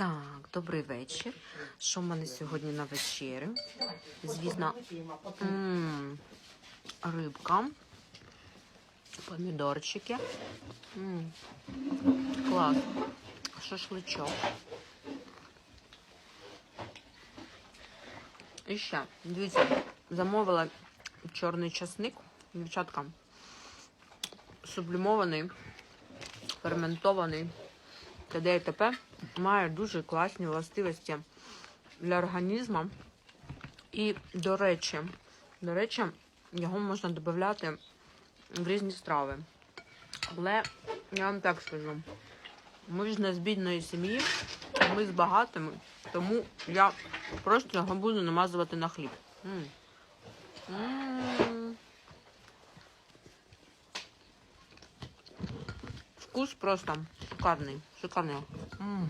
Так, добрий вечір. Що в мене сьогодні на вечерю? Звісно, рибка, помідорчики. Клас. Шашличок. І ще, дивіться, замовила чорний часник, дівчатка, сублімований, ферментований. т.д. і має дуже класні властивості для організму. І, до речі, до речі, його можна додати в різні страви. Але я вам так скажу: ми ж не з бідної сім'ї, ми з багатими, тому я просто його буду намазувати на хліб. М. М. Вкус просто шикарний. Шикарний. М.